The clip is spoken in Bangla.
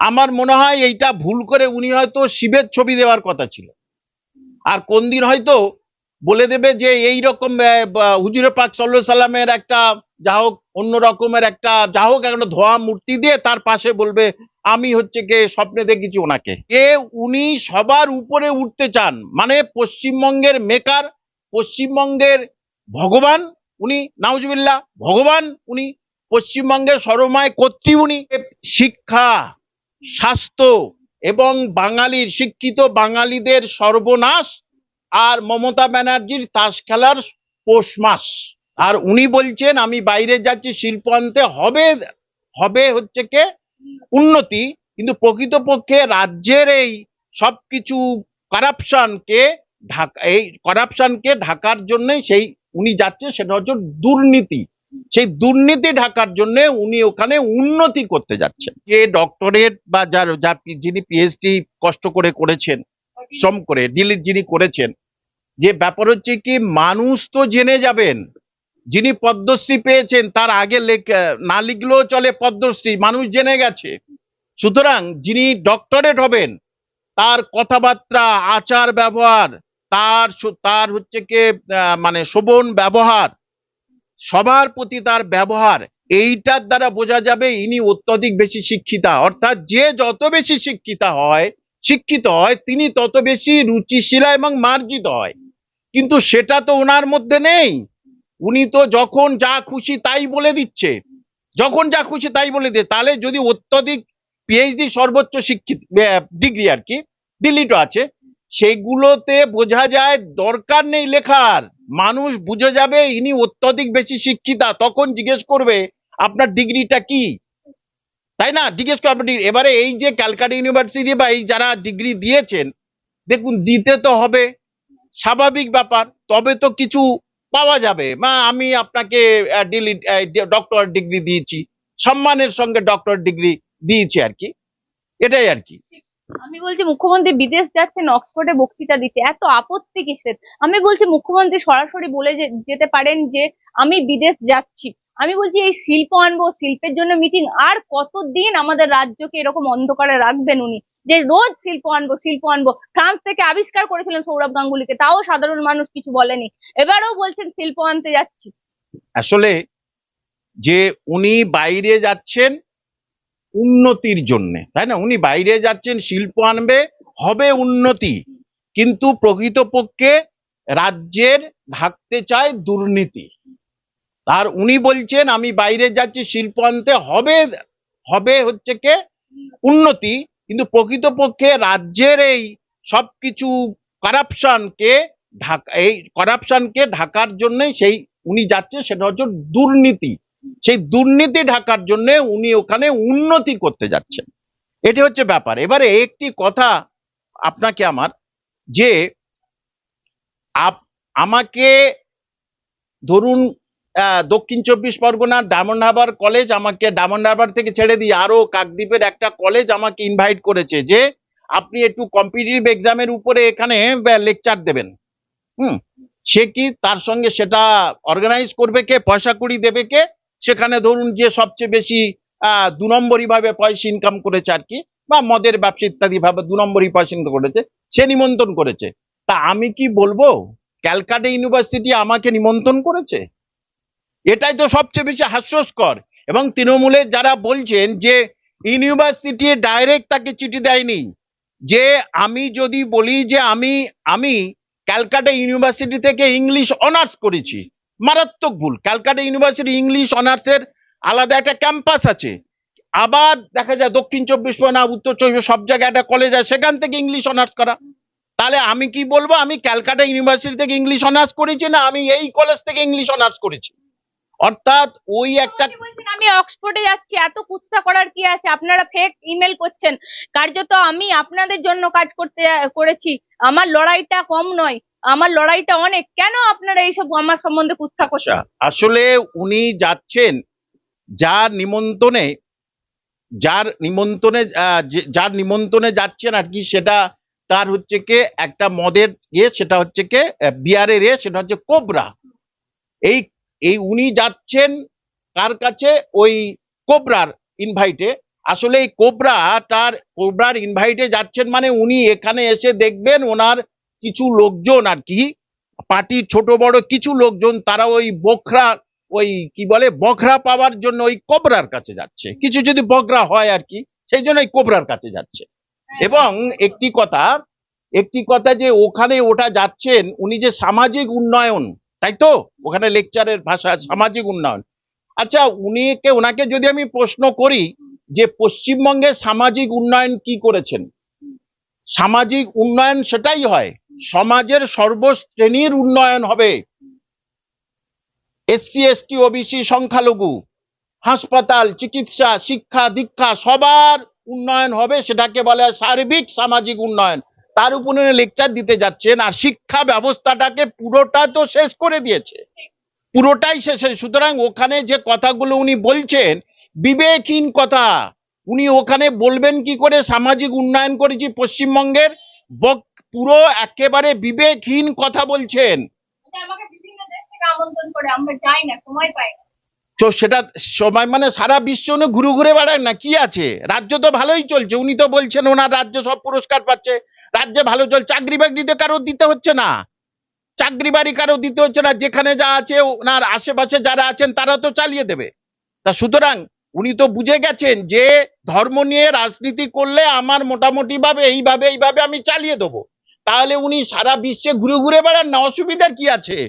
আমার মনে হয় এইটা ভুল করে উনি হয়তো শিবের ছবি দেওয়ার কথা ছিল। আর কোন দিন হয়তো বলে দেবে যে এই রকম হুজুরে পাক সাল্লাহ সাল্লামের একটা যা হোক, অন্য রকমের একটা যা হোক, একটা ধোয়া মূর্তি দিয়ে তার পাশে বলবে, আমি হচ্ছে কে, স্বপ্নে দেখেছি ওনাকে। এ উনি সবার উপরে উঠতে চান। মানে পশ্চিমবঙ্গের মেকার, পশ্চিমবঙ্গের ভগবান উনি নাউজবিল্লা ভগবান উনি, পশ্চিমবঙ্গের সর্বময় কর্তৃ উনি শিক্ষা স্বাস্থ্য এবং বাঙালির, শিক্ষিত বাঙালিদের সর্বনাশ আর মমতা ব্যানার্জির তাস খেলার পৌষ মাস। আর উনি বলছেন, আমি বাইরে যাচ্ছি, শিল্প আনতে হবে হবে হচ্ছে কে? উন্নতি। কিন্তু প্রকৃতপক্ষে রাজ্যের এই সবকিছু কারাপশনকে ঢাকা, এই কারাপশনকে ঢাকার জন্যই সেই উনি যাচ্ছে সেটা হচ্ছে দুর্নীতি। সেই দুর্নীতি ঢাকার জন্য উনি ওখানে উন্নতি করতে যাচ্ছেন। যে ডক্টরেট বা যার যার যিনি পিএইচডি কষ্ট করে করেছেন, শ্রম করে ডিলিট যিনি করেছেন, যে ব্যাপার হচ্ছে কি, মানুষ তো জেনে যাবেন, যিনি পদ্মশ্রী পেয়েছেন, তার আগে না লিখলেও চলে পদ্মশ্রী, মানুষ জেনে গেছে। সুতরাং যিনি ডক্টরেট হবেন, তার কথাবার্তা আচার ব্যবহার তার তার হচ্ছে কি মানে শোভন ব্যবহার সবার প্রতি তার ব্যবহার, এইটার দ্বারা বোঝা যাবে ইনি অত্যধিক বেশি শিক্ষিতা। অর্থাৎ যে যত বেশি শিক্ষিতা হয়, শিক্ষিত হয়, তিনি তত বেশি রুচিশীলা এবং মার্জিত হয়। কিন্তু সেটা তো ওনার মধ্যে নেই। উনি তো যখন যা খুশি তাই বলে দিচ্ছে। যখন যা খুশি তাই বলে দিয়ে তাহলে যদি অত্যধিক পিএইচডি সর্বোচ্চ শিক্ষিত ডিগ্রি আর কি দিল্লিটো আছে সেগুলোতে বোঝা যায় দরকার নেই লেখার। মানুষ বুঝে যাবে, ইনি অত্যধিক বেশি শিক্ষিতা, তখন জিজ্ঞেস করবে, আপনার ডিগ্রিটা কি? তাই না? জিজ্ঞেস করবে, আপনার এবারে এই যে ক্যালকাটা ইউনিভার্সিটি বা এই যারা ডিগ্রি দিয়েছেন, দেখুন, দিতে তো হবে। স্বাভাবিক ব্যাপার, তবে তো কিছু পাওয়া যাবে। মা, আমি আপনাকে ডক্টর ডিগ্রি দিয়েছি। সম্মানের সঙ্গে ডক্টর ডিগ্রি দিয়েছি আর কি। এটাই আর কি। আমি বলছি, মুখ্যমন্ত্রী বিদেশ যাচ্ছেন, অক্সফোর্ডে বক্তৃতা দিতে। এত আপত্তি কিসের? আমি বলছি, মুখ্যমন্ত্রী সরাসরি বলে যেতে পারেন যে, আমি বিদেশ যাচ্ছি। আমি বলছি, এই শিল্প আনব, শিল্পের জন্য মিটিং আর কতদিন আমাদের রাজ্যকে এরকম অন্ধকারে রাখবেন উনি? যে, রোজ শিল্প আনব শিল্প আনব। ফ্রান্স থেকে আবিষ্কার করেছিলেন সৌরভ গাঙ্গুলিকে, তাও সাধারণ মানুষ কিছু বলেনি। এবারেও বলছেন, শিল্প আনতে যাচ্ছি। আসলে যে উনি বাইরে যাচ্ছেন উন্নতির জন্য। তাই না? উনি বাইরে যাচ্ছেন, শিল্প আনবে, হবে উন্নতি। কিন্তু প্রকৃতপক্ষে রাজ্যের ঢাকতে চায় দুর্নীতি। আর উনি বলছেন, আমি বাইরে যাচ্ছি, শিল্প আনতে, হবে হবে হচ্ছে কে? উন্নতি। কিন্তু প্রকৃতপক্ষে রাজ্যের এই সবকিছু কারাপশনকে ঢাকা, এই কারাপশনকে ঢাকার জন্যই সেই, উনি যাচ্ছে, সেটা হচ্ছে দুর্নীতি। সেই দুর্নীতি ঢাকার জন্য উনি ওখানে উন্নতি করতে যাচ্ছেন। এটি হচ্ছে ব্যাপার। এবারে একটি কথা আপনাকে আমার, যে আপ- আমাকে ধরুন দক্ষিণ চব্বিশ পরগনার ডায়মন্ড হারবার কলেজ আমাকে ডায়মন্ড হারবার থেকে ছেড়ে দিয়ে আরও কাকদ্বীপের একটা কলেজ আমাকে ইনভাইট করেছে যে আপনি একটু কম্পিটিটিভ এক্সামের উপরে এখানে লেকচার দেবেন। হুম? সে কি তার সঙ্গে সেটা অর্গানাইজ করবে কে? পয়সা কুড়ি দেবে কে? সেখানে ধরুন যে সবচেয়ে বেশি দু নম্বরই ভাবে পয়সা ইনকাম করেছে আর কি, বা মদের ব্যবসা ইত্যাদি ভাবে দু নম্বরই পয়সা ইনকাম করেছে, সে নিমন্ত্রণ করেছে। তা আমি কি বলব? ক্যালকাটা ইউনিভার্সিটি আমাকে নিমন্ত্রণ করেছে? এটাই তো সবচেয়ে বেশি হাস্যস্কর। এবং তৃণমূলের যারা বলছেন যে ইউনিভার্সিটি ডাইরেক্ট তাকে চিঠি দেয়নি, যে আমি যদি বলি যে আমি আমি ক্যালকাটা ইউনিভার্সিটি থেকে ইংলিশ অনার্স করেছি মারাত্মক ভুল। ক্যালকাটা ইউনিভার্সিটি ইংলিশ অনার্সের আলাদা একটা ক্যাম্পাস আছে। আবার দেখা যায় দক্ষিণ চব্বিশ পরগনা উত্তর চব্বিশ সব জায়গায় একটা কলেজ আছে সেখান থেকে ইংলিশ অনার্স করা। তাহলে আমি কি বলব? আমি ক্যালকাটা ইউনিভার্সিটি থেকে ইংলিশ অনার্স করেছি না আমি এই কলেজ থেকে ইংলিশ অনার্স করেছি? অর্থাৎ ওই একটা আমি অক্সফোর্ডে যাচ্ছি এত কুৎসা করার কি আছে? আপনারা ফেক ইমেল করছেন। কার্যত আমি আপনাদের জন্য কাজ করতে করেছি। আমার লড়াইটা কম নয়। আমার লড়াইটা অনেক। কেন আপনারা এইসব আমার সম্বন্ধে কুৎসা আসলে উনি যাচ্ছেন, যার নিমন্ত্রণে যার নিমন্ত্রণে যার নিমন্ত্রণে যাচ্ছেন আর কি, সেটা তার হচ্ছে কে, একটা মদের ইয়ে সেটা হচ্ছে কে বিয়ারের ইয়ে সেটা হচ্ছে কোবরা। এই এই উনি যাচ্ছেন কার কাছে? ওই কোবরার ইনভাইটে আসলে এই কোবরা, তার কোবরার ইনভাইটে যাচ্ছেন মানে উনি এখানে এসে দেখবেন ওনার কিছু লোকজন আর কি, পার্টির ছোট বড় কিছু লোকজন, তারা ওই বখরা, ওই কি বলে, বখরা পাওয়ার জন্য ওই কোবরার কাছে যাচ্ছে। কিছু যদি বকরা হয় আর কি, সেই জন্য এই কোবরার কাছে যাচ্ছে। এবং একটি কথা একটি কথা যে ওখানে ওটা যাচ্ছেন, উনি যে সামাজিক উন্নয়ন, তাই তো? ওখানে লেকচারের ভাষা, সামাজিক উন্নয়ন। আচ্ছা উনিকে ওনাকে যদি আমি প্রশ্ন করি যে পশ্চিমবঙ্গে সামাজিক উন্নয়ন কি করেছেন? সামাজিক উন্নয়ন সেটাই হয়। সমাজের সর্বশ্রেণীর উন্নয়ন হবে। এসসি, এসটি, ওবিসি, সংখ্যালঘু, হাসপাতাল, চিকিৎসা, শিক্ষা, দীক্ষা, সবার উন্নয়ন হবে, সেটাকে বলে সার্বিক সামাজিক উন্নয়ন। তার উপরে লেকচার দিতে যাচ্ছেন আর শিক্ষা ব্যবস্থাটাকে পুরোটা তো শেষ করে দিয়েছে। পুরোটাই শেষে সুতরাং ওখানে যে কথাগুলো উনি বলছেন, বিবেকহীন কথা। উনি ওখানে বলবেন কি করে? সামাজিক উন্নয়ন করেছি পশ্চিমবঙ্গের বক- পুরো একেবারে বিবেকহীন কথা বলছেন। তো সেটা সময় মানে সারা বিশ্ব উনি ঘুরে ঘুরে বেড়ান না কি আছে? রাজ্য তো ভালোই চলছে উনি তো বলছেন ওনার রাজ্য সব পুরস্কার পাচ্ছে রাজ্যে ভালো চল চাকরি বাকরিতে কারও দিতে হচ্ছে না। চাকরি বাড়ি কারও দিতে হচ্ছে না যেখানে যা আছে ওনার আশেপাশে যারা আছেন তারা তো চালিয়ে দেবে। তা সুতরাং উনি তো বুঝে গেছেন যে ধর্ম নিয়ে রাজনীতি করলে আমার মোটামুটি ভাবে এইভাবে এইভাবে আমি চালিয়ে দেবো। তাহলে উনি সারা বিশ্বে ঘুরে ঘুরে বেড়ান না? অসুবিধার কি আছে?